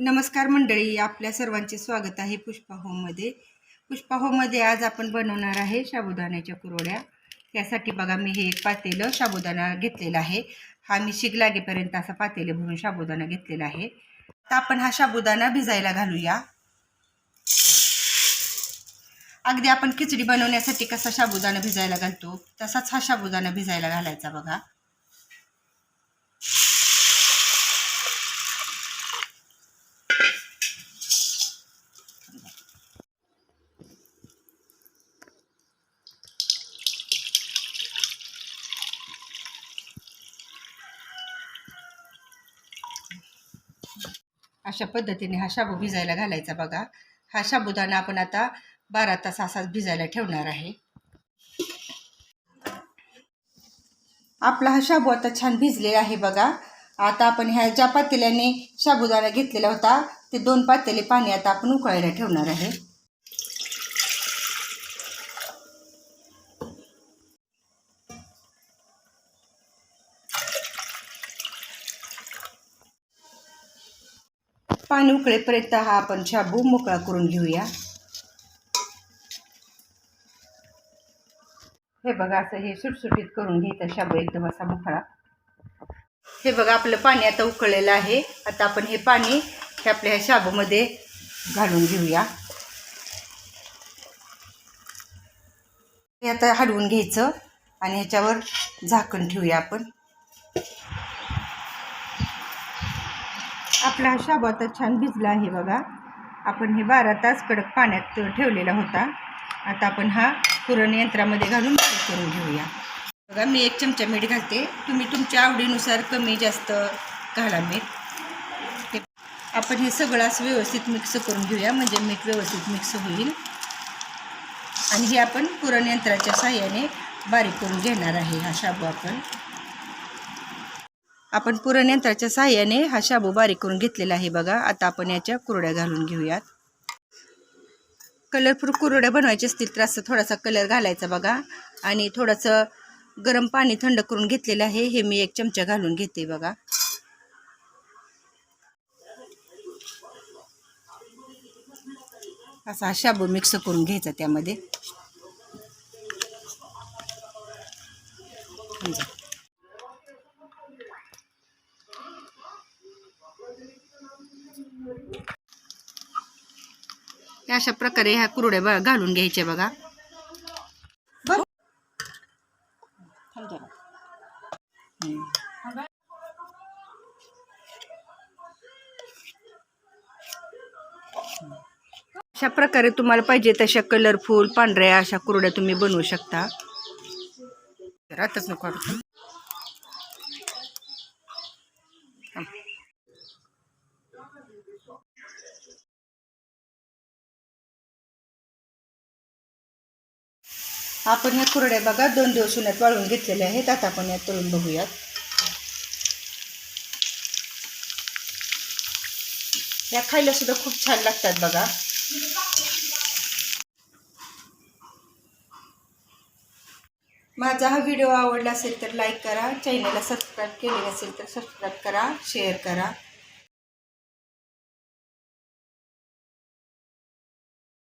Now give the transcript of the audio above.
नमस्कार मंडळी आपल्या सर्वांचे स्वागत आहे पुष्पा होममध्ये. पुष्पा होममध्ये आज आपण बनवणार आहे साबुदाण्याच्या कुरवड्या. त्यासाठी बघा मी हे एक पातेलं साबुदाणा घेतलेला आहे. हा मी शिग लागेपर्यंत असा पातेलं भरून साबुदाणा घेतलेला आहे. आता आपण हा साबुदाणा भिजायला घालूया. अगदी आपण खिचडी बनवण्यासाठी कसा साबुदाणा भिजायला घालतो तसाच हा साबुदाणा भिजायला घालायचा बघा. अशा पद्धतीने हा शाबू भिजायला घालायचा बघा. हा शाबुदाणा आपण आता बारा तास असाच भिजायला ठेवणार आहे. आपला हा शाबू आता छान भिजलेला आहे बघा. आता आपण ह्या ज्या पातेल्याने शाबुदाणा घेतलेला होता ते दोन पातेले पाणी आता आपण उकळायला ठेवणार आहे. पाणी उकळेपर्यंत हा आपण शाबू मोकळा करून घेऊया. हे बघा असं हे सुटसुटीत करून घ्यायचं शाबू एकदम असा मोकळा. हे बघा आपलं पाणी आता उकळलेलं आहे. आता आपण हे पाणी हे आपल्या ह्या शाबूमध्ये घालून घेऊया. हे आता हलवून घ्यायचं आणि ह्याच्यावर झाकण ठेवूया आपण. आपला हा शाबू आता छान भिजला आहे बघा. आपण हे बारा तास कडक पाण्यात ठेवलेला होता. आता आपण हा पुरण यंत्रामध्ये घालून बारीक करून घेऊया. बघा मी एक चमचा मीठ घालते. तुम्ही तुमच्या आवडीनुसार कमी जास्त घाला मीठ. आपण हे सगळं असं व्यवस्थित मिक्स करून घेऊया. म्हणजे मीठ व्यवस्थित मिक्स होईल. आणि हे आपण पुरण यंत्राच्या साह्याने बारीक करून घेणार आहे हा शाबू आपण. आपण पुरण यंत्राच्या साह्याने हा शाबू बारीक करून घेतलेला आहे बघा. आता आपण याच्या कुरड्या घालून घेऊयात. कलरफुल कुरड्या बनवायचे असतील तर असं थोडासा कलर घालायचा बघा. आणि थोडंसं गरम पाणी थंड करून घेतलेलं आहे. हे मी एक चमचा घालून घेते बघा. असा हा शाबू मिक्स करून घ्यायचा त्यामध्ये. अशा प्रकारे ह्या कुरड्या घालून घ्यायच्या बघा. अशा प्रकारे तुम्हाला पाहिजे तशा कलरफुल पांढऱ्या अशा कुरड्या तुम्ही बनवू शकता. आताच नको आपण ह्या कुरड्या बघा दोन दिवस उन्हात वाळून घेतलेल्या आहेत. आता आपण या तळून बघूयात. या खायला सुद्धा खूप छान लागतात बघा. माझा हा व्हिडिओ आवडला असेल तर लाईक करा. चॅनलला सबस्क्राईब केले नसेल तर सबस्क्राईब करा शेअर करा.